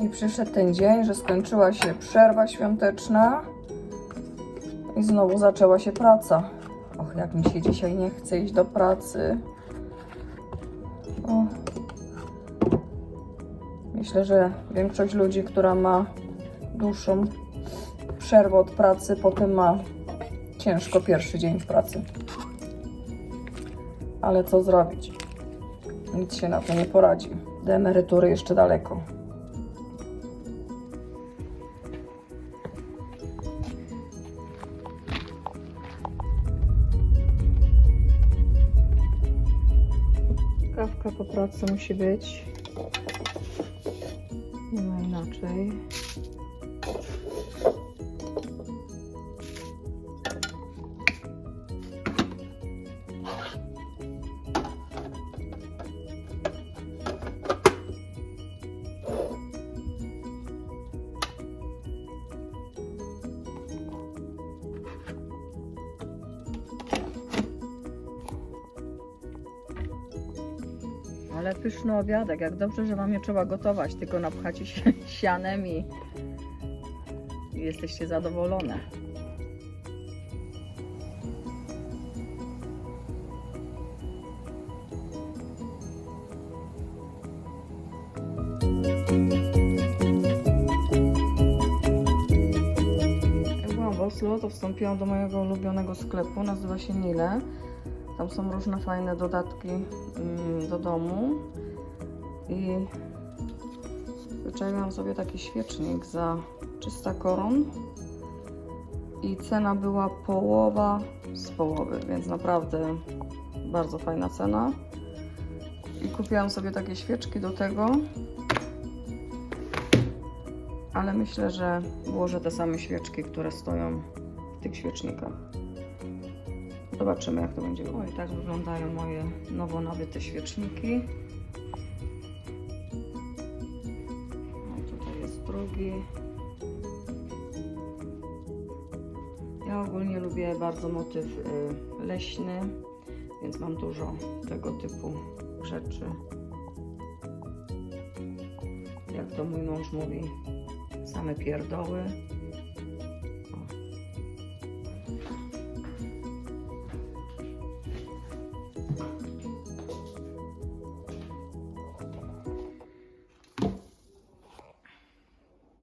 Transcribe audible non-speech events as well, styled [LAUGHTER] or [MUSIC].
I przyszedł ten dzień, że skończyła się przerwa świąteczna i znowu zaczęła się praca. Och, jak mi się dzisiaj nie chce iść do pracy. O. Myślę, że większość ludzi, która ma dłuższą przerwę od pracy, potem ma ciężko pierwszy dzień w pracy. Ale co zrobić? Nic się na to nie poradzi. Do emerytury jeszcze daleko. Kawka po pracy musi być. Nie ma inaczej. Ale pyszny obiadek, jak dobrze, że wam nie trzeba gotować, tylko napchacie się [LAUGHS] sianem i, i jesteście zadowolone. Jak byłam w Oslo, to wstąpiłam do mojego ulubionego sklepu, nazywa się Nile. Tam są różne fajne dodatki mm, do domu i wyczaiłam sobie taki świecznik za 300 koron i cena była połowa z połowy, więc naprawdę bardzo fajna cena. I kupiłam sobie takie świeczki do tego, ale myślę, że włożę te same świeczki, które stoją w tych świecznikach. Zobaczymy, jak to będzie. O, i tak wyglądają moje nowo nabyte świeczniki. O, tutaj jest drugi. Ja ogólnie lubię bardzo motyw y, leśny, więc mam dużo tego typu rzeczy. Jak to mój mąż mówi, same pierdoły.